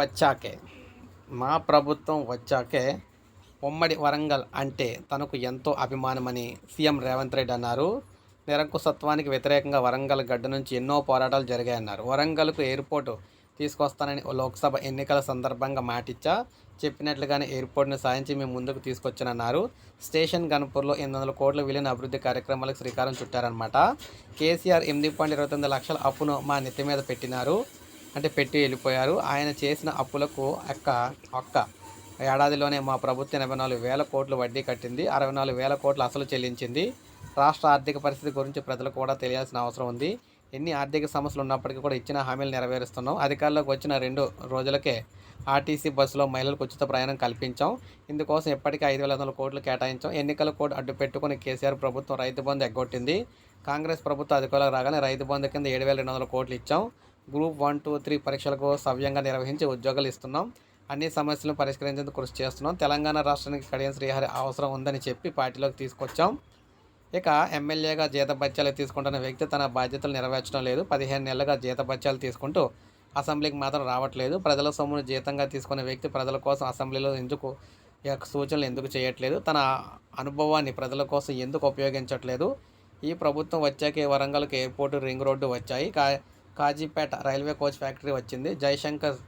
వచ్చాకే మా ప్రభుత్వం వచ్చాకే ఉమ్మడి వరంగల్ అంటే తనకు ఎంతో అభిమానమని సీఎం రేవంత్ రెడ్డి అన్నారు. నిరంకుశత్వానికి వ్యతిరేకంగా వరంగల్ గడ్డ నుంచి ఎన్నో పోరాటాలు జరిగాయన్నారు. వరంగల్కు ఎయిర్పోర్టు తీసుకొస్తానని లోక్సభ ఎన్నికల సందర్భంగా మాటిచ్చా. చెప్పినట్లుగానే ఎయిర్పోర్ట్ని సాధించి మేము ముందుకు తీసుకొచ్చానన్నారు. స్టేషన్ గన్పూర్లో ఎనిమిది వందల కోట్ల విలీన అభివృద్ధి కార్యక్రమాలకు శ్రీకారం చుట్టారనమాట కేసీఆర్ ఎనిమిది పాయింట్ ఇరవై తొమ్మిది లక్షల అప్పును మా నెత్తి మీద పెట్టినారు. అంటే పెట్టి వెళ్ళిపోయారు. ఆయన చేసిన అప్పులకు అక్క ఒక్క ఏడాదిలోనే మా ప్రభుత్వం ఎనభై నాలుగు వేల కోట్లు వడ్డీ కట్టింది. అరవై నాలుగు వేల కోట్లు అసలు చెల్లించింది. రాష్ట్ర ఆర్థిక పరిస్థితి గురించి ప్రజలకు కూడా తెలియాల్సిన అవసరం ఉంది. ఎన్ని ఆర్థిక సమస్యలు ఉన్నప్పటికీ కూడా ఇచ్చిన హామీలు నెరవేరుస్తున్నాం. అధికారంలోకి వచ్చిన రెండు రోజులకే ఆర్టీసీ బస్సులో మహిళలకు ఉచిత ప్రయాణం కల్పించాం. ఇందుకోసం ఇప్పటికే ఐదు వేల వందల కోట్లు కేటాయించాం. ఎన్నికల కోడ్ అడ్డు పెట్టుకుని కేసీఆర్ ప్రభుత్వం రైతు బంధు ఎగ్గొట్టింది. కాంగ్రెస్ ప్రభుత్వం అధికారులకు రాగానే రైతు బంధు కింద ఏడు వేల రెండు వందల కోట్లు ఇచ్చాం. గ్రూప్ వన్ టూ త్రీ పరీక్షలకు సవ్యంగా నిర్వహించి ఉద్యోగాలు ఇస్తున్నాం. అన్ని సమస్యలను పరిష్కరించేందుకు కృషి చేస్తున్నాం. తెలంగాణ రాష్ట్రానికి కడియం శ్రీహరి అవసరం ఉందని చెప్పి పార్టీలోకి తీసుకొచ్చాం. ఇక ఎమ్మెల్యేగా జీతభత్యాలు తీసుకుంటున్న వ్యక్తి తన బాధ్యతలు నెరవేర్చడం లేదు. పదిహేను నెలలుగా జీతభత్యాలు తీసుకుంటూ అసెంబ్లీకి మాత్రం రావట్లేదు. ప్రజల సొమ్మును జీతంగా తీసుకునే వ్యక్తి ప్రజల కోసం అసెంబ్లీలో ఎందుకు యొక్క సూచనలు ఎందుకు చేయట్లేదు? తన అనుభవాన్ని ప్రజల కోసం ఎందుకు ఉపయోగించట్లేదు? ఈ ప్రభుత్వం వచ్చాక వరంగల్కి ఎయిర్పోర్టు రింగ్ రోడ్డు వచ్చాయి. కా కాజీపేట రైల్వే కోచ్ ఫ్యాక్టరీ వచ్చింది. జయశంకర్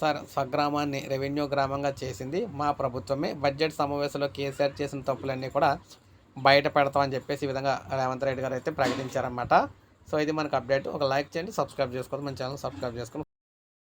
సార్ స్వగ్రామాన్ని రెవెన్యూ గ్రామంగా చేసింది. మా ప్రభుత్వమే బడ్జెట్ సమావేశంలో కేసీఆర్ చేసిన తప్పులన్నీ కూడా బయట పెడతామని చెప్పేసి ఈ విధంగా రేవంత్ రెడ్డి గారు అయితే ప్రకటించారన్నమాట. సో ఇది మనకు అప్డేట్. ఒక లైక్ చేయండి సబ్స్క్రైబ్ చేసుకోండి మన ఛానల్ సబ్స్క్రైబ్ చేసుకొని